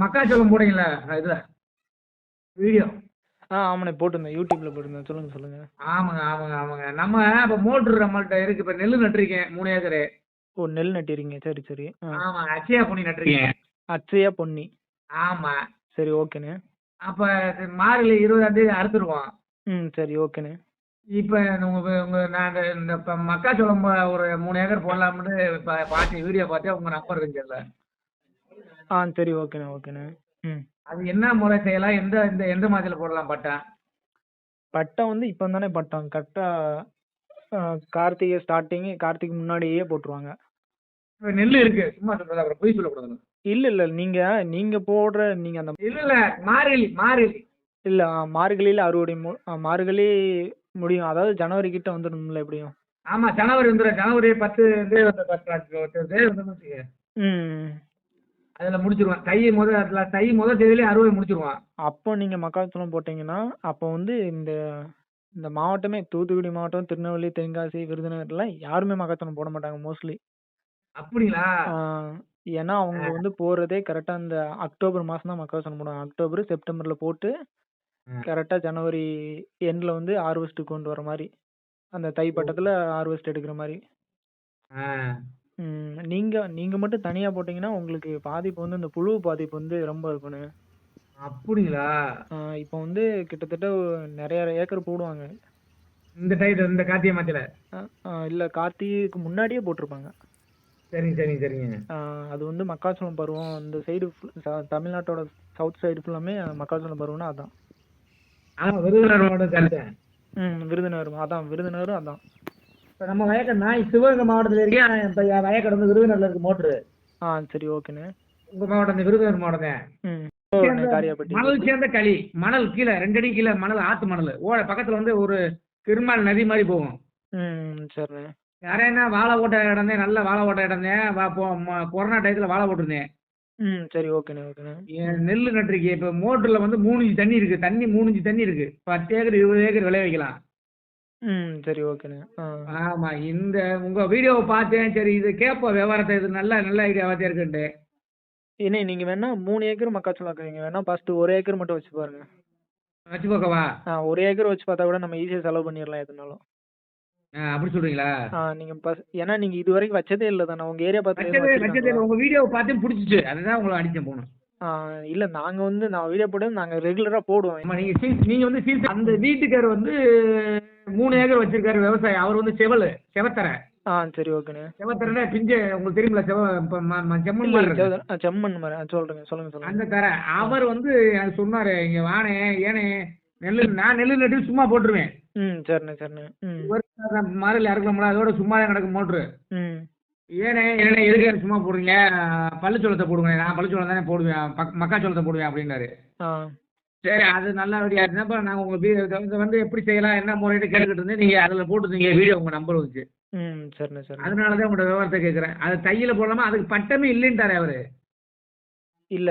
மக்காச்சோளம் போடுறீங்களா? இதுல வீடியோ. ஆ ஆமாண்ணே போட்டிருந்தேன். யூடியூப்பில் போட்டிருந்தேன். சொல்லுங்கள் சொல்லுங்கள் ஆமாங்க ஆமாங்க ஆமாங்க. நம்ம இப்போ மோட்ரு நம்மள்ட்ட இருக்கு. இப்போ நெல் நட்டுருக்கேன் மூணு ஏக்கரு. ஓ நெல் நட்டிருக்கீங்க. சரி சரி. ஆ. ஆமாங்க அச்சயா பொன்னி நட்டுருக்கேன். அச்சையா பொன்னி. ஆமா. சரி ஓகேண்ணே. அப்போ மார்கழி இருபதாம் தேதி அறுத்துருவோம் ம் சரி ஓகேண்ணே. இப்போ உங்க உங்க நான் இந்த- இப்போ மக்காச்சோளம் ஒரு மூணு ஏக்கர் போடலாம்னு இப்போ பார்த்து வீடியோ பார்த்தேன் உங்க நம்பர் இருந்துச்சுல்ல ஆ சரி ஓகேண்ணே ஓகேண்ணே. ம். அது என்ன முறை செய்யலாம் எந்த இந்த எந்த மாதிரில போடலாம் பட்டா? பட்டம் வந்து இப்போ தானே பட்டம் கரெக்டாக கார்த்திகை ஸ்டார்டிங் கார்த்திகை முன்னாடியே போட்டுருவாங்க. இப்போ நெல் இருக்கு. சும்மா சொல்றது அப்புறம் பொய் சொல்லக்கூடாது இல்லை இல்லை நீங்கள் நீங்கள் போடுற நீங்கள் அந்த இல்ல இல்ல மார்கழி மார்கழி இல்லை மார்கழியில் அறுவடை மு ஆ, மார்கழி முடியும். அதாவது ஜனவரி கிட்ட வந்துடணும்ல எப்படியும். ஆமா ஜனவரி வந்துடும் ஜனவரி பத்து வந்து ஒரு பத்து வச்சுக்க. ம். அதுல முடிச்சிருவான். தை முத அதுல தை முத தேதியிலே அறுவடை முடிச்சிருவான். அப்போ நீங்கள் மக்காச்சோளம் போட்டிங்கன்னா அப்போ வந்து இந்த இந்த மாவட்டமே தூத்துக்குடி மாவட்டம் திருநெல்வேலி தென்காசி விருதுநகர்லாம் யாருமே மக்காச்சோளம் போட மாட்டாங்க மோஸ்ட்லி அப்படிங்களா? ஏன்னா அவங்க வந்து போகிறதே கரெக்டாக இந்த அக்டோபர் மாதம் தான் மக்காச்சோளம் போடுவாங்க. அக்டோபர் செப்டம்பரில் போட்டு ம். கரெக்டாக ஜனவரி எண்டில் வந்து ஹார்வெஸ்ட்டுக்கு கொண்டு வர மாதிரி. அந்த தை பட்டத்தில் ஹார்வெஸ்ட் எடுக்கிற மாதிரி. ஆ. நீங்கள் நீங்கள் மட்டும் தனியாக போட்டிங்கன்னா உங்களுக்கு பாதிப்பு வந்து இந்த புழு பாதிப்பு வந்து ரொம்ப இருக்கணும் அப்படிங்களா? இப்போ வந்து கிட்டத்தட்ட நிறைய ஏக்கர் போடுவாங்க. இந்த டைத்து இந்த கார்த்திகை மாத்தில இல்லை கார்த்திகைக்கு முன்னாடியே போட்டிருப்பாங்க. சரிங்க சரிங்க சரிங்க. அது வந்து மக்காச்சோளம் பருவம் இந்த சைடு தமிழ்நாட்டோட சவுத் சைடு ஃபுல்லாமே மக்காச்சோளம் பருவம்னா அதான். ஆமா விருதுநகர் மாவட்டம் ம் விருதுநகர் அதான் விருதுநகரும் அதான். இப்போ நம்ம வயக்காடு நான் சிவகங்கை மாவட்டத்தில் இருக்கேன். இப்போ என் வயக்காடு வந்து விருதுநகர்ல இருக்கு மோட்ரு. ஆ சரி ஓகேண்ணே. உங்க மாவட்டம் விருதுநகர் மாவட்டம் ம். மணல் சேர்ந்த களி. மணல் கீழே ரெண்டு அடி கீழே மணல் ஆத்து மணல். ஓட பக்கத்துல வந்து ஒரு திருமால் நதி மாதிரி போகும். ம் சரிண்ணே. யாரேன்னா வாழை ஓட்ட இடந்தேன் நல்ல வாழை ஓட்ட இடந்தேன். கொரோனா டயத்துல வாழை போட்டிருந்தேன். ம் சரி ஓகேண்ணே ஓகேண்ணே. நெல் நட்டுருக்கேன். இப்போ மோட்டர்ல வந்து மூணு இன்ச்சு தண்ணி இருக்கு. தண்ணி மூணு இன்ச்சு தண்ணி இருக்கு. பத்து ஏக்கர் இருபது ஏக்கர் விளைய வைக்கலாம். ம் சரி ஓகேண்ணே. ஆ. ஆமா இந்த உங்க வீடியோவை பார்த்தேன் சரி இது கேட்போம் விவரத்தை இது நல்ல நல்ல ஐடியாவாக இருக்குன்ட்டு ஏண்ணே நீங்கள் வேணா மூணு ஏக்கர் மக்காச்சோளம் வைக்கிறீங்க வேணா ஃபஸ்ட்டு ஒரு ஏக்கர் மட்டும் வச்சு பாருங்க. வச்சுக்கோக்கவா? ஆ ஒரு ஏக்கர் வச்சு பார்த்தா கூட நம்ம ஈஸியாக செலவு பண்ணிடலாம் எதுனாலும் ஆ, அப்படி சொல்றீங்களா? ஆ நீங்கள் ஃபஸ்ட் ஏன்னா நீங்கள் இது வரைக்கும் வச்சதே இல்லை தானே. உங்கள் ஏரியா வச்சது பார்த்து வச்சது உங்க வீடியோவை பார்த்து பிடிச்சிச்சு அதுதான் உங்களை அடிச்சேன் போகணும். இல்லை நாங்கள் வந்து நான் வீடியோ போட்டு நாங்கள் ரெகுலராக போடுவோம். நீங்க சீஸ் நீங்க வந்து சீஸ் அந்த வீட்டுக்கார் வந்து மூணு ஏக்கர் வச்சிருக்காரு விவசாயம். அவர் வந்து செவல் செவத்தரை. ஆ சரி ஓகேண்ணே. செவத்தரைனா பிஞ்சு உங்களுக்கு தெரியுமில்ல செவ செம்மண் மாதிரி செம்மண் மாதிரி சொல்றேங்க சொல்லுங்க சொல்லுங்க. அந்த தர. அவர் வந்து சொன்னாரு இங்க வானே ஏனே நெல்லு நான் நெல்லு நட்டு சும்மா போட்டுருவேன். ம் சரிண்ணே சரிண்ணே. ஒரு மரல் இறக்கலாம்ல அதோட சும்மா தான் கிடக்கும் மோட்ரு. ம். ஏனே ஏனே எதுக்கு சும்மா போடுறீங்க? பள்ளிச்சோளத்தை போடுங்க நான் பள்ளிச்சோளம் தானே போடுவேன் பக்- மக்காச்சோளத்தை போடுவேன் அப்படின்னாரு. ஆ. சரி அது நல்லபடியா இருந்தப்ப நாங்கள் உங்கள் வீ வந்து எப்படி செய்யலாம் என்ன முறையிட்டு கேட்டுக்கிட்டு இருந்தேன் நீங்கள் அதில் போட்டுருந்தீங்க வீடியோ உங்கள் நம்பர் வந்துச்சு ம் சரிண்ணே சரிண்ணே அதனால தான் உங்களோட விவரத்தை கேட்குறேன் அது தையில் போடலாமா? அதுக்கு பட்டமே இல்லைன்ட்டாரு அவர். இல்ல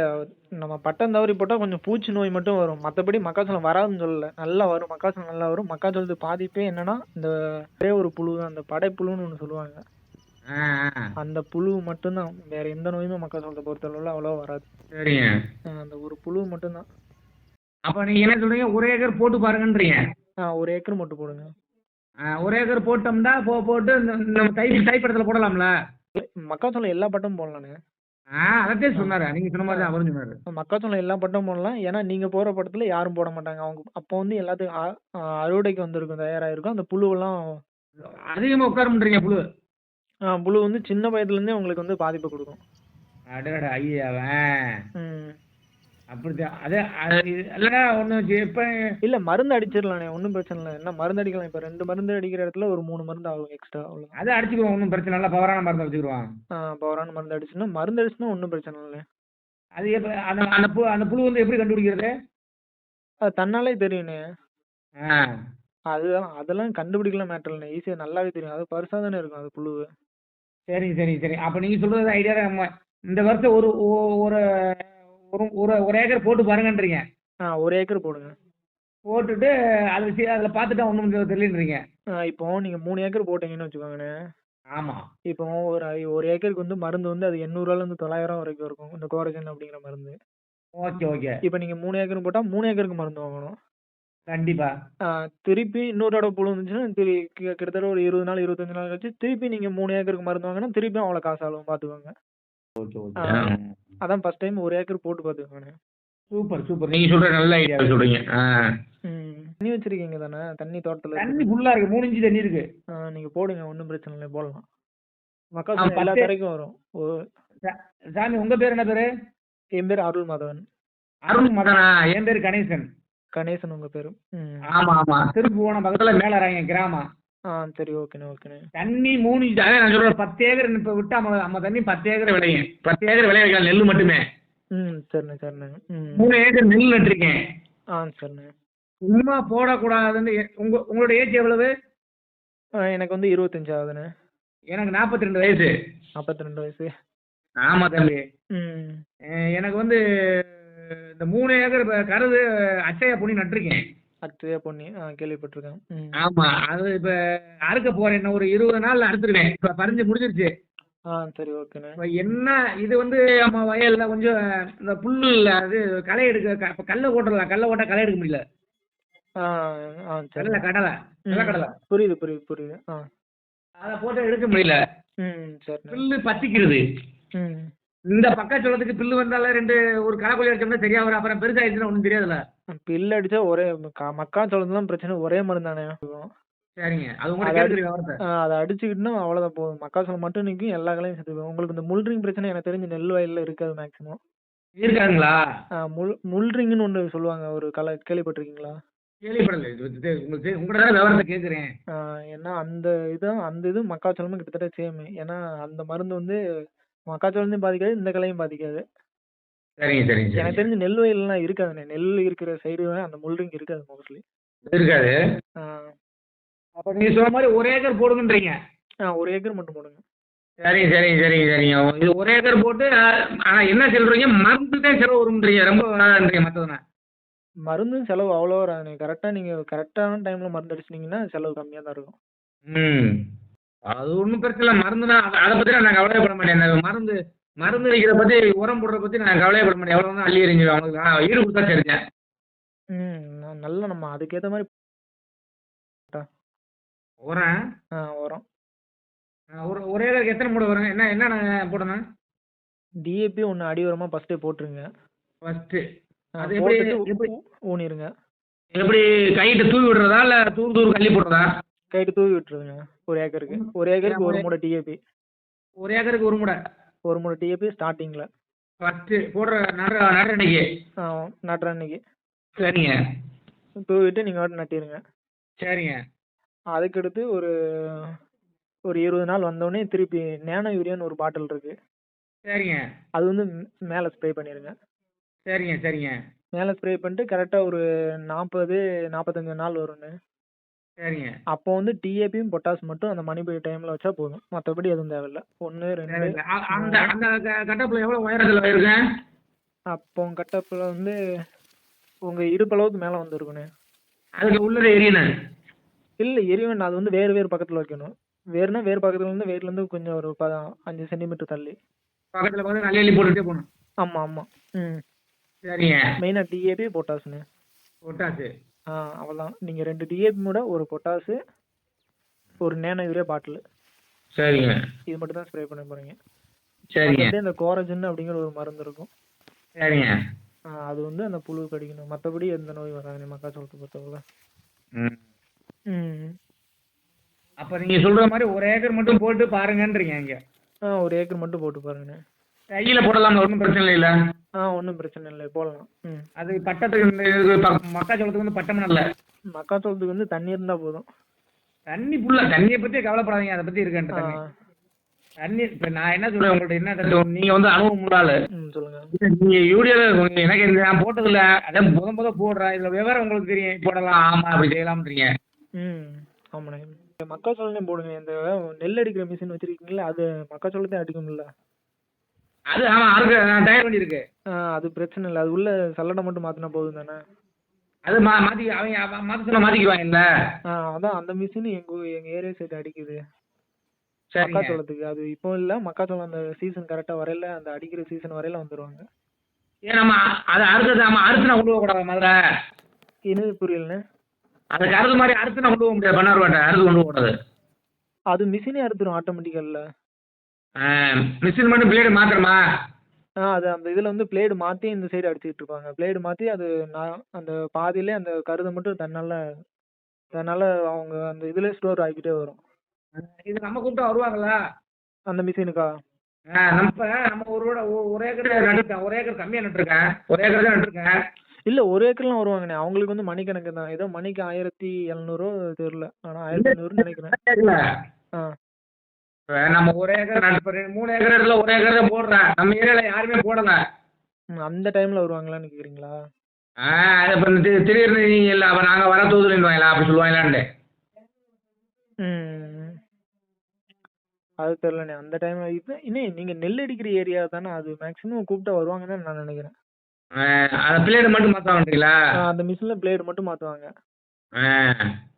நம்ம பட்டம் தவறி போட்டால் கொஞ்சம் பூச்சி நோய் மட்டும் வரும். மற்றபடி மக்காச்சோளம் வராதுன்னு சொல்லல. நல்லா வரும் மக்காச்சோளம் நல்லா வரும். மக்காச்சோளத்துக்கு பாதிப்பே என்னன்னா இந்த ஒரே ஒரு புழு தான் அந்த படைப்புழுன்னு ஒன்று சொல்லுவாங்க. அந்த புழு மட்டும்தான். வேற எந்த நோயுமே மக்காச்சோளத்தை பொறுத்தளவில் அவ்வளோ வராது. சரிங்க. அந்த ஒரு புழு மட்டும்தான். அப்போ நீங்கள் என்ன சொல்றீங்க? ஒரு ஏக்கர் போட்டு பாருங்கன்றீங்க. ஆ ஒரு ஏக்கர் மட்டும் போடுங்க. ஒரு ஏக்கர் போட்டோம்னா போ போட்டு நம்ம தை தைப்படத்தில் போடலாம்ல? மக்காச்சோளம் எல்லா பட்டமும் போடலாண்ணே ஆ அதைத்தான் சொன்னாரு. நீங்கள் சொன்ன மாதிரி தான் அவரும் சொன்னார். மக்காச்சோளம் எல்லா பட்டம் போடலாம். ஏன்னா நீங்க போற படத்துல யாரும் போட மாட்டாங்க. அவங்க அப்போ வந்து எல்லாத்துக்கும் அறுவடைக்கு வந்திருக்கும் தயாராயிருக்கும். அந்த புழுவெல்லாம் அதிகமாக உட்காரமுன்றீங்க புழு. புழு வந்து சின்ன வயதுல இருந்தே உங்களுக்கு வந்து பாதிப்பை கொடுக்கும். அடடா ஐயாவன் ம். அப்படித்தான். அதே அது இல்லைன்னா ஒன்று இப்போ இல்ல மருந்து அடிச்சிடலாண்ணே ஒன்றும் பிரச்சனை இல்லை. என்ன மருந்து அடிக்கலாம் இப்போ ரெண்டு மருந்து அடிக்கிற இடத்துல ஒரு மூணு மருந்து ஆகும் எக்ஸ்ட்ரா அவ்வளோ அதை அடிச்சுக்குவோம் ஒன்றும் பிரச்சனை இல்லை. பவரான மருந்து வச்சுக்கிடுவோம். பவரான மருந்து அடிச்சுன்னா மருந்து அடிச்சுன்னா ஒன்றும் பிரச்சனை இல்லை அது எப்போ அந்த அந்த புழு அந்த புழு வந்து எப்படி கண்டுபிடிக்கிறது? அது தன்னாலே தெரியுண்ணே ஆ. அதுதான் அதெல்லாம் கண்டுபிடிக்கலாம் மேட்டர் இல்லைண்ணே ஈஸியாக நல்லாவே தெரியும். அது பரிசாக தானே இருக்கும் அது புழு சரிங்க சரிங்க சரி. அப்போ நீங்கள் சொல்கிறது ஐடியா தான். நம்ம இந்த வருஷம் ஒரு ஒரு ஒரு ஒரு ஒரு ஏக்கர் போட்டு பாருங்கன்றீங்க. ஆ ஒரு ஏக்கர் போடுங்க. போட்டுட்டு அது அதில் பார்த்துட்டா ஒன்றும் தெரியலன்றீங்க. இப்போ நீங்க மூணு ஏக்கர் போட்டீங்கன்னு வச்சுக்கோங்கண்ணே ஆமா. இப்போ ஒரு ஒரு ஏக்கருக்கு வந்து மருந்து வந்து அது எண்ணூறுவாலேருந்து தொள்ளாயிரம் வரைக்கும் இருக்கும். இந்த கோரஜன் அப்படிங்கிற மருந்து. Okay okay. இப்போ நீங்கள் மூணு ஏக்கர் போட்டால் மூணு ஏக்கருக்கு மருந்து வாங்கணும். கண்டிப்பா. ஆ, திருப்பி இன்னொரு தடவை புழு வந்துச்சுன்னா திரு கிட்டத்தட்ட ஒரு இருபது நாள் இருபத்தஞ்சு நாள் கழிச்சு திருப்பி நீங்கள் மூணு ஏக்கருக்கு மருந்து வாங்கினா திருப்பியும் அவ்வளோ காசு ஆகும் பார்த்துக்கோங்க ஓகே ஆ. ஓகே அதான் ஃபர்ஸ்ட் டைம் ஒரு ஏக்கர் போட்டு பார்த்துக்கோங்க சூப்பர் சூப்பர். நீங்க சொல்ற நல்ல ஐடியா சொல்றீங்க. ஆ. ம் தண்ணி வச்சிருக்கீங்க தானே? தண்ணி தோட்டத்தில் தண்ணி ஃபுல்லா இருக்கு. மூணு இன்ச்சு தண்ணி இருக்கு. நீங்கள் போடுங்க. ஒன்றும் பிரச்சனை இல்லை. போடலாம். ஆ, மக்கள் எல்லா பத்தே- தரைக்கும் வரும். ஓ. சாமி உங்க பேர் என்ன பேரு? என் பேர் அருள் மாதவன் அருண் மதனா என் பேர் கணேசன். கணேசன் உங்கள் பேர்? ம். ஆமா ஆமா. திருப்பி போன பக்கத்துல மேலராங்க கிராமம். ஆ சரி ஓகேண்ணே ஓகேண்ணே தண்ணி மூணு அதான் நான் சொல்றேன் பத்து ஏக்கர் இப்ப விட்டா நம்ம தண்ணி பத்து ஏக்கர் விளையும். பத்து ஏக்கர் விளைய வைக்கலாம் நெல் மட்டுமே. ம் சரிண்ணே சரிண்ணே. மூணு ஏக்கர் நெல் நட்டிருக்கேன். ஆ சரிண்ணே. சும்மா போடக்கூடாதுன்னு உங்க உங்களோட ஏஜ் எவ்வளவு? எனக்கு வந்து இருபத்தஞ்சு ஆகுதுண்ணே. எனக்கு நாற்பத்தி ரெண்டு வயசு. நாற்பத்தி ரெண்டு வயசு. ஆமா தம்பி. எனக்கு வந்து இந்த மூணு ஏக்கர் கருது அச்சையா பொண்ணி நட்டிருக்கேன். அத்தையா பொண்ணி கேள்விப்பட்டிருக்கேன். ஆமா அது இப்ப அறுக்க போறேன் இன்னும் ஒரு இருபது நாள்ல அறுத்துருவேன். இப்ப பறிஞ்சு முடிஞ்சிருச்சு. ஆ சரி ஓகேண்ணே. என்ன இது வந்து நம்ம வயல்ல கொஞ்சம் இந்த புல்லு இல்ல அது களை எடுக்க கல்ல ஓட்டலாம் கல்ல ஓட்டா களை எடுக்க முடியல. சரி. கடலை கடலை. கடலை புரியுது புரியுது புரியுது ஆ. அதை போட்டு எடுக்க முடியல. ம் சரிண்ணே. பில்லு பத்திக்கிறது. ம். இந்த பக்கச்சோளத்துக்கு பில்லு வந்தால ரெண்டு ஒரு களைக்கொல்லி அடிச்சோம்னா சரியா வரும் அப்புறம் பெருசாயிடுச்சுன்னா ஒன்றும் தெரியாதுல்ல? பில்லு அடிச்சா ஒரே க- மக்காச்சோளத்துலாம் பிரச்சனை ஒரே மருந்து தானே சரிங்க. அது அது அடிச்சுக்கிட்டுனா அவ்வளோதான் போதும். மக்காச்சோளம் மட்டும் நிற்கும் எல்லா களையும் செத்து போகும் உங்களுக்கு இந்த முள்ரிங் பிரச்சனை எனக்கு தெரிஞ்சு நெல் வயலில் இருக்காது மேக்ஸிமம் இருக்காங்களா முள் முள்ரிங்னு ஒன்று சொல்லுவாங்க ஒரு கலை கேள்விப்பட்டிருக்கீங்களா? இது தான் ஏன்னா அந்த இதான் அந்த இது மக்காச்சோளமும் கிட்டத்தட்ட சேம் ஏன்னா அந்த மருந்து வந்து மக்காச்சோளத்தையும் பாதிக்காது இந்த களையும் பாதிக்காது. சரிங்க சரிங்க எனக்கு தெரிஞ்சு நெல் வயல்லாம் இருக்காதுண்ணே. நெல் இருக்கிற சைடு அந்த முள்ரிங் இருக்காது மோஸ்ட்லி இருக்காது. அப்போ நீங்கள் சொன்ன மாதிரி ஒரு ஏக்கர் போடுங்கன்றீங்க. ஆ ஒரு ஏக்கர் மட்டும் போடுங்க. சரிங்க சரிங்க சரிங்க சரிங்க. இது ஒரு ஏக்கர் போட்டு ஆனால் என்ன சொல்கிறீங்க மருந்து தான் செலவு வரும்ன்றீங்க. ரொம்ப வராதுன்றீங்க மற்றதுனா மருந்தும் செலவு அவ்வளோ வராதுண்ணே. கரெக்டாக நீங்கள் கரெக்டான டைமில் மருந்து அடிச்சிட்டிங்கன்னா செலவு கம்மியாக தான் இருக்கும். ம். அது ஒன்றும் பிரச்சனை இல்லை. மருந்துனா அதை அதை பற்றி நான் கவலைப்பட மாட்டேன். மருந்து மருந்து வைக்கிறத பற்றி உரம் போடுறத பற்றி நான் கவலைப்பட மாட்டேன். எவ்வளோ தான் அள்ளி எறிஞ்சிடும் அவங்களுக்கு நான் ஈடு கொடுத்தா சரிஞ்சேன் ம் நான் நல்ல நம்ம அதுக்கேற்ற மாதிரி உரம்? ஆ வரும் ஆ, ஒரு ஒரு ஏக்கருக்கு எத்தனை மூடை வருங்க என்ன என்னென்ன போடணும்? டிஏபி ஒன்று அடி உரமாக ஃபஸ்ட்டே போட்டுருங்க. ஃபஸ்ட்டு அது எப்படி- எப்படி? ஊனிருங்க. எப்படி கைட்டு தூவி விடுறதா இல்லை தூர் தூர் கள்ளி போடுறதா? கைட்டு தூவி விட்டுருங்க ஒரு ஏக்கருக்கு. ஒரு ஏக்கருக்கு ஒரு மூடை டிஏபி ஒரு ஏக்கருக்கு ஒரு மூடை? ஒரு மூடை டிஏபி ஸ்டார்டிங்கில் ஃபஸ்ட்டு போடுற நடுற நடுற அன்னைக்கு? நட்டுற அன்னைக்கு. சரிங்க. தூவிட்டு நீங்கள் வாட்டு நட்டிருங்க. சரிங்க. அதுக்கடுத்து ஒரு ஒரு இருபது நாள் வந்தோடனே திருப்பி நேனோ யூரியான்னு ஒரு பாட்டில் இருக்கு. சரிங்க. அது வந்து மேலே ஸ்ப்ரே பண்ணிடுங்க சரிங்க சரிங்க. மேலே ஸ்ப்ரே பண்ணிட்டு கரெக்டாக ஒரு நாற்பது நாற்பத்தஞ்சு நாள் வரும்னு சரிங்க. அப்போ வந்து டிஏபியும் பொட்டாஸ் மட்டும் அந்த மணி பை டைமில் வச்சா போதும். மற்றபடி எதுவும் தேவையில்ல. ஒன்று ரெண்டு சரிங்க அ- அந்த அந்த க- கட்டப்பில் எவ்வளோ உயரத்தில் இருக்குங்க அப்போ கட்டப்பில் வந்து உங்கள் இடுப்பளவுக்கு மேலே வந்துருக்குண்ணே. அதுக்கு உள்ளது எரியணும் இல்லை எரிவன் அது வந்து வேறு வேறு பக்கத்தில் வைக்கணும். வேறுனா வேறு பக்கத்தில் இருந்து வேர்லேருந்து கொஞ்சம் ஒரு ப அஞ்சு சென்டிமீட்டர் தள்ளி. பக்கத்தில் பார்த்து நல்ல எள்ளி போட்டுட்டே போகணும். ஆமாம் ஆமாம் ம். சரிங்க. மெயினாக டிஏபி பொட்டாஸ்ண்ணே பொட்டாசு ஆ அவ்வளோதான் நீங்கள் ரெண்டு டிஏபி மூட ஒரு பொட்டாஸு ஒரு நேனோ யூரியா பாட்டில் சரிங்க. இது மட்டும் தான் ஸ்ப்ரே பண்ண போகிறீங்க சரிங்க. மற்றபடி அந்த கோரஜன் அப்படிங்கிற ஒரு மருந்து இருக்கும். சரிங்க. ஆ, அது வந்து அந்த புழு கடிக்கணும். மற்றபடி எந்த நோய் வராது. மக்காச்சோளத்தை பொறுத்தவரை. ம். ம். அப்போ நீங்கள் சொல்கிற மாதிரி ஒரு ஏக்கர் மட்டும் போட்டு பாருங்கன்றீங்க இங்கே. ஆ ஒரு ஏக்கர் மட்டும் போட்டு பாருங்கண்ணே. கையில் போடலாம் ஒன்றும் பிரச்சனை இல்லை. ஆ ஒன்றும் பிரச்சனை இல்லை போடலாம். ம். அது பட்டத்துக்கு மக்காச்சோளத்துக்கு வந்து பட்டம் இல்லை மக்காச்சோளத்துக்கு வந்து தண்ணி இருந்தால் போதும். தண்ணி ஃபுல்லாக தண்ணியை பற்றி கவலைப்படாதீங்க அதை ஆ இருக்கேன் தண்ணி. இப்போ நான் என்ன சொல்றேன் உங்கள்ட்ட என்ன தெரியும் நீங்கள் வந்து அனுபவம் உள்ளாள் ம் சொல்லுங்கள் நீங்கள் யூடியோவில் எனக்கு நான் போட்டதில்ல. அதான் முத முத போடுறேன் இதில் விவரம் உங்களுக்கு தெரியும். போடலாம் ஆமாம் அப்படி செய்யலாம்ன்றீங்க. ம் ஆமாண்ணே. இந்த மக்காச்சோளத்தையும் போடுங்க. இந்த நெல் அடிக்கிற மிஷின் வச்சுருக்கீங்களா அது மக்காச்சோளத்தையும் அடிக்கும்ல. அது ஆமாம் அதுக்கு தயார் பண்ணியிருக்கு ஆ அது பிரச்சனை இல்லை. அது உள்ள சல்லடை மட்டும் மாற்றினா போதும் தானே? அது மா மாற்றி அவங்க மாற்ற சொன்னால் மாற்றிக்குவாங்க இல்லை ஆ அதான் அந்த மிஷின் எங்கள் எங்கள் ஏரியா சைடு அடிக்குது. மக்காச்சோளத்துக்கு. அது இப்போ இல்லை மக்காச்சோளம் அந்த சீசன் கரெக்டாக வரையில அந்த அடிக்கிற சீசன் வரையில வந்துடுவாங்க ஏன் நம்ம அதை அறுத்தது நம்ம அறுத்து நான் கொண்டு போகக்கூடாது முதல்ல? என்னது புரியலண்ணே? அதுக்கு அறுத்து மாதிரி அறுத்து நான் கொண்டு போக முடியாது பண்ணார் அறுத்து கொண்டு போகக்கூடாது அது மிஷினே அறுத்துரும் ஆட்டோமேட்டிக்கல்ல மிஷின் மட்டும் பிளேடு மாத்திரமா ஆ அது அந்த இதில் வந்து பிளேடு மாற்றி இந்த சைடு அடிச்சுட்டு இருப்பாங்க. பிளேடு மாற்றி அது நான் அந்த பாதியிலே அந்த கருதை மட்டும் தன்னால் தன்னால் அவங்க அந்த இதில் ஸ்டோர் ஆகிக்கிட்டே வரும். இது நம்ம கூப்பிட்டா வருவாங்களா? அந்த மிஷினுக்கா ஆ, நம்ம நம்ம ஒரு ஒரு ஏக்கர் நட்டுருக்கேன் ஒரு ஏக்கர் கம்மியாக நட்டுருக்கேன் ஒரு ஏக்கர் தான் நட்டுருக்கேன் இல்லை ஒரு ஏக்கர்லாம் வருவாங்கண்ணே. அவங்களுக்கு வந்து மணிக்கணக்கு தான். ஏதோ மணிக்கு ஆயிரத்தி எழுநூறோ தெரில ஆனால் ஆயிரத்தி ஐநூறுன்னு நினைக்கிறேன். ஆ இப்ப நம்ம ஒரு ஏக்கர் நட்டு மூணு ஏக்கர் இடத்துல ஒரு ஏக்கர் தான் போடுறேன் நம்ம ஏரியால யாருமே போடல. அந்த டைமில் வருவாங்களான்னு கேட்குறீங்களா ஆ அது இப்போ திடீர்னு நீங்க இல்லை அப்போ நாங்கள் வர தூதுலன்னுவாங்களா அப்படி சொல்லுவாங்களான்ட்டு. அது தெரிலண்ணே அந்த டைமில் இப்போ இன்னும் நீங்கள் நெல் அடிக்கிற ஏரியா தானே அது மேக்ஸிமம் கூப்பிட்டா வருவாங்கன்னு தான் நான் நினைக்கிறேன். அந்த பிளேடு மட்டும் மாற்ற வேண்டிங்களா ஆ, அந்த மிஷினில் பிளேடு மட்டும் மாற்றுவாங்க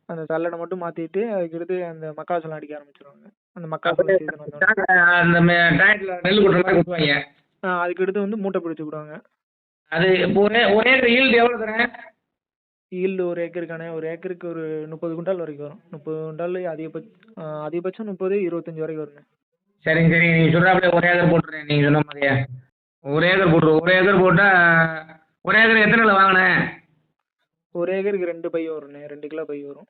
அந்த சல்லடை மட்டும் மாற்றிட்டு அதுக்கடுத்து அந்த மக்காச்சோளம் அடிக்க ஆரம்பிச்சிருவாங்க. அந்த வந்தோடனே அந்த டயத்தில் நெல் கொட்டுற மாதிரி கொட்டுவாங்க ஆ அதுக்கடுத்து வந்து மூட்டை பிடிச்சி விடுவாங்க. அது ஒரே ஒரே ஏக்கர் ஈல்டு எவ்வளோ தரேன் ஈல்டு ஒரு ஏக்கருக்கானே ஒரு ஏக்கருக்கு ஒரு முப்பது குண்டால் வரைக்கும் வரும். முப்பது குண்டால் அதிகபட்ச அதிகபட்சம் முப்பது இருபத்தஞ்சி வரைக்கும் வருங்க. சரிங்க சரிங்க. நீங்கள் சொல்கிறாப்புல ஒரு ஏக்கர் போட்டுறேன் நீங்கள் சொன்ன மாதிரியே. ஒரு ஏக்கர் போட்டுரு ஒரு ஏக்கர் போட்டால் ஒரு ஏக்கர் எத்தனை கிலோ வாங்கினேன் ஒரு ஏக்கருக்கு ரெண்டு பை வரும்ண்ணே ரெண்டு கிலோ பை வரும்.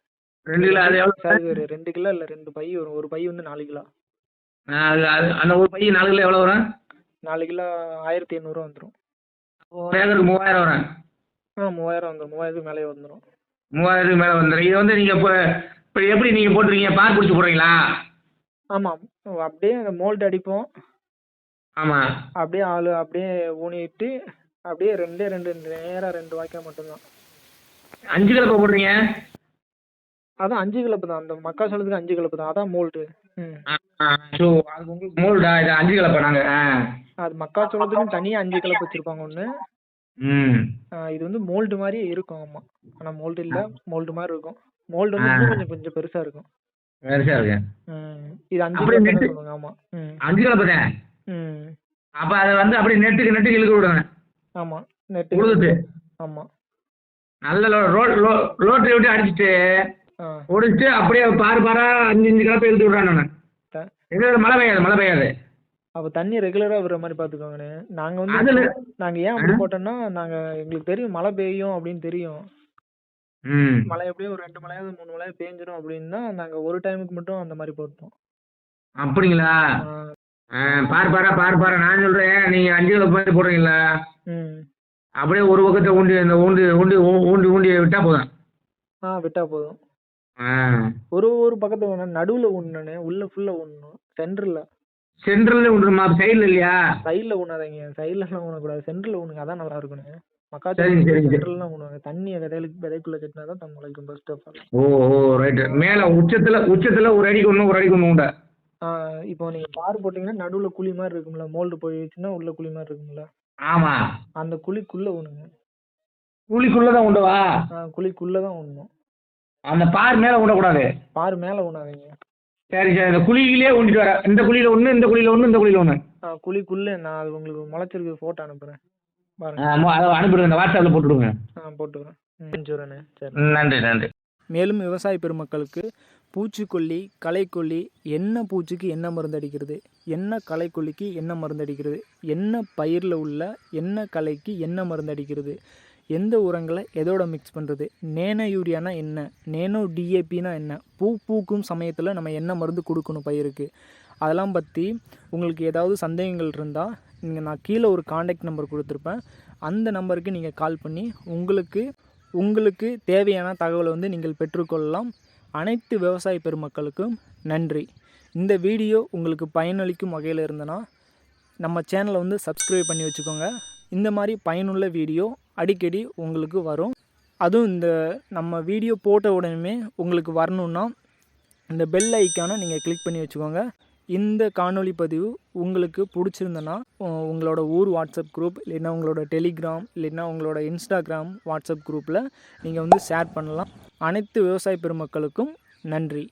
ரெண்டு கிலோ அது எவ்வளோ? ரெண்டு கிலோ இல்லை ரெண்டு பை வரும் ஒரு பை வந்து நாலு கிலோ. அது அது அந்த ஒரு பையன் நாலு கிலோ எவ்வளோ வரும்? நாலு கிலோ ஆயிரத்தி எண்ணூறுவா வந்துடும் ஒரு ஏக்கருக்கு மூவாயிரம் வரும். ஆ மூவாயிரம் வந்துடும் மூவாயிரத்துக்கு மேலே வந்துடும் மூவாயிரத்துக்கு மேலே வந்துடும் இது வந்து நீங்கள் இப்போ இப்போ எப்படி நீங்கள் போட்டுருக்கீங்க? பார் பிடிச்சி போடுறீங்களா? ஆமாம் அப்படியே மோல்டு அடிப்போம். ஆமாம் அப்படியே ஆள் அப்படியே ஊனிட்டு அப்படியே ரெண்டே ரெண்டு நேராக ரெண்டு வாய்க்கால் மட்டும்தான். அஞ்சு கிலோ போடுறீங்க? அதான் அஞ்சு கிலப்பு தான் அந்த மக்காச்சோளத்துக்கு அஞ்சு கிலப்பு தான் அதான் மோல்டு ம். ஸோ அது உங்களுக்கு மோல்டா இது அஞ்சு கிலோப்பா நாங்கள் ஆ. அது மக்காச்சோளத்துக்கும் தனியாக அஞ்சு கிலப்பு வச்சுருப்பாங்க ஒன்று ம். இது வந்து மோல்டு மாதிரியே இருக்கும் ஆமாம் ஆனால் மோல்டு இல்லை. மோல்டு மாதிரி இருக்கும். மோல்டு வந்து கொஞ்சம் கொஞ்சம் பெருசாக இருக்கும். பெருசாக இருக்கு. இது அஞ்சு அப்படியே கிலோ நெட்டு- சொல்லுவாங்க ஆமாம் அஞ்சு கிலோ பார்த்தேன் ம். அப்போ அதை வந்து அப்படியே நெட்டுக்கு நெட்டுக்கு இழுக்க விடுங்க ஆமாம் நெட்டு உழுதுட்டு. ஆமாம் நல்ல லோ ரோட் லோ விட்டு அடிச்சுட்டு ஒடிச்சிட்டு அப்படியே பார் பாரா அஞ்சு அஞ்சு கிலோ இழுத்து விட்றேன் நான் மழை பெய்யாது மழை பெய்யாது. அப்போ தண்ணி ரெகுலராக விடுற மாதிரி பார்த்துக்கோங்கண்ணே. நாங்கள் வந்து அதில் நாங்கள் ஏன் அப்படி போட்டோம்னா நாங்கள் எங்களுக்கு தெரியும் மழை பெய்யும் அப்படின்னு தெரியும். மழை எப்படியும் ஒரு ரெண்டு மழையாவது மூணு மழையாவது பேஞ்சிடும் அப்படின்னா நாங்கள் ஒரு டைமுக்கு மட்டும் அந்த மாதிரி போட்டோம். அப்படிங்களா? பார் பாரா பார் பாரா நான் சொல்கிறேன் நீங்கள் அஞ்சு கிலோ மாதிரி போடுறீங்களா? அப்படியே ஒரு பக்கத்தை ஊண்டி இந்த ஊண்டி ஊண்டி ஊண்டி ஊண்டி விட்டால் போதும். ஆ விட்டால் போதும். ஒரு ஒரு பக்கத்து வேணா நடுவில் ஒன்றுண்ணே உள்ள ஃபுல்லாக ஒன்றும் சென்டரில் சென்ட்ரலில் ஊண்டுமா சைடில் இல்லையா? சைடில் ஊனாதீங்க சைட்லலாம் ஊனக்கூடாது சென்டரில் ஊனுங்க அதான் நல்லா இருக்குண்ணே சரிங்க, மக்காச்சோளம் சரிங்க. சென்டர்லாம் ஊனுவாங்க தண்ணியை விதைகளுக்கு விதைக்குள்ளே கட்டினா தான் தன் முளைக்கும் ஃபர்ஸ்ட் ஆஃப் ஆல் ஓ ஓ ரைட்டு மேலே உச்சத்தில் உச்சத்தில் ஒரு அடிக்கு ஒன்று ஒரு அடிக்கு உண்டா? இப்போ நீங்கள் பார் போட்டிங்கன்னா நடுவில் குழி மாதிரி இருக்கும்ல. மோல்டு போயிடுச்சுன்னா உள்ள குழி மாதிரி இருக்கும்ல. ஆமாம் அந்த குழிக்குள்ளே ஊனுங்க குழிக்குள்ளே தான் உண்டவா? குழிக்குள்ளே தான் ஊனணும் அந்த பார் மேலே உண்டக்கூடாது பார் மேலே ஊனாதீங்க சரி சரி இந்த குழியிலே ஊண்டிட்டு வர. இந்த குழியில் ஒன்று இந்த குழியில் ஒன்று இந்த குழியில் ஒன்று ஆ குழிக்குள்ளே நான் அது உங்களுக்கு முளைச்சிருக்கு ஃபோட்டோ அனுப்புகிறேன் பாருங்க. அதை அனுப்பிடுங்க இந்த வாட்ஸ்அப்பில் போட்டுவிடுங்க ஆ போட்டுக்கிறேன். சரி. நன்றி நன்றி. மேலும் விவசாய பெருமக்களுக்கு பூச்சிக்கொல்லி களைக்கொல்லி என்ன பூச்சிக்கு என்ன மருந்து அடிக்கிறது? என்ன களைக்கொல்லிக்கு என்ன மருந்து அடிக்கிறது? என்ன பயிரில் உள்ள என்ன களைக்கு என்ன மருந்து அடிக்கிறது? எந்த உரங்களை எதோட மிக்ஸ் பண்ணுறது நேனோ யூரியானா என்ன? நேனோ டிஏபினா என்ன? பூ பூக்கும் சமயத்தில் நம்ம என்ன மருந்து கொடுக்கணும் பயிருக்கு? அதெல்லாம் பற்றி உங்களுக்கு ஏதாவது சந்தேகங்கள் இருந்தால் நீங்கள் நான் கீழே ஒரு காண்டாக்ட் நம்பர் கொடுத்துருப்பேன். அந்த நம்பருக்கு நீங்கள் கால் பண்ணி உங்களுக்கு உங்களுக்கு தேவையான தகவலை வந்து நீங்கள் பெற்றுக்கொள்ளலாம். அனைத்து விவசாய பெருமக்களுக்கும் நன்றி. இந்த வீடியோ உங்களுக்கு பயனளிக்கும் வகையில் இருந்தனா நம்ம சேனலை வந்து சப்ஸ்கிரைப் பண்ணி வச்சுக்கோங்க. இந்த மாதிரி பயனுள்ள வீடியோ அடிக்கடி உங்களுக்கு வரும். அதுவும் இந்த நம்ம வீடியோ போட்ட உடனே உங்களுக்கு வரணுன்னா இந்த பெல் ஐக்கானை நீங்கள் கிளிக் பண்ணி வச்சுக்கோங்க. இந்த காணொளி பதிவு உங்களுக்கு பிடிச்சிருந்தனா உங்களோட ஊர் வாட்ஸ்அப் குரூப் இல்லைன்னா உங்களோட டெலிகிராம் இல்லைன்னா உங்களோட இன்ஸ்டாகிராம் வாட்ஸ்அப் குரூப்பில் நீங்கள் வந்து ஷேர் பண்ணலாம். அனைத்து விவசாய பெருமக்களுக்கும் நன்றி.